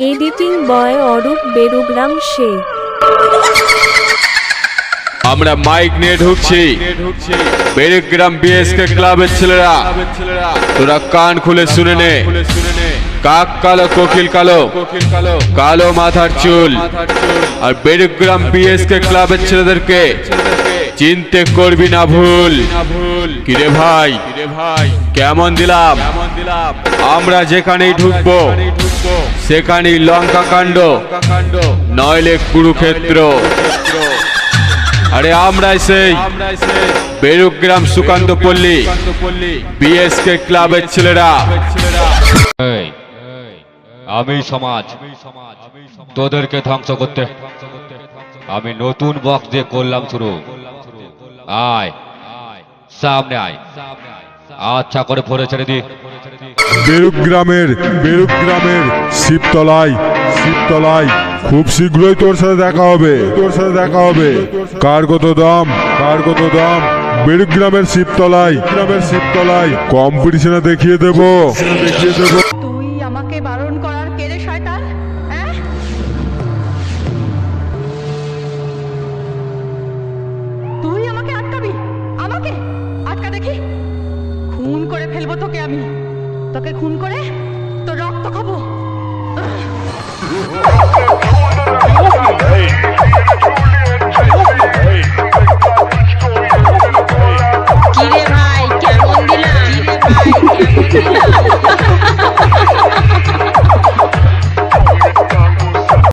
Editing boy Arup Berugram সে। আমরা mike নিয়ে ঢুকছি। বেরিগ্রাম বিএসকে ক্লাবের ছেলেরা, তোরা কান খুলে শুনে নে। কাক কালো, কোকিল কালো কালো মাথার চুল। আর বেরিগ্রাম বিএসকে ক্লাবের ছেলেদেরকে চিনতে করবি না ভুল। কিরে ভাই ভাই। কেমন দিলাম? আমরা যেখানেই ঢুকবো সেখানেই লঙ্কা কাণ্ড নইলে কুরুক্ষেত্র। আরে আমরাই সেই বেরুগ্রাম সুকান্ত পল্লী বিএসকে ক্লাবের ছেলেরা। আমি সমাজ তোদেরকে ধ্বংস করতে আমি নতুন বক্স দিয়ে করলাম শুরু। আচ্ছা করে ভরে ছেড়ে দি। বেরুক গ্রামের বেরুক গ্রামের শিবতলায় শিবতলায় খুব শীঘ্রই তোর সাথে দেখা হবে। তোর সাথে দেখা হবে। কার কত দাম? কার কত দাম? বেরুক গ্রামের শিবতলায় গ্রামের শিবতলায় কম্পিটিশনে দেখিয়ে দেবো দেখিয়ে দেব। মেরে ফেলব তোকে আমি। তোকে খুন করে তোর রক্ত খাব। কিরে ভাই কেমন দিলাম?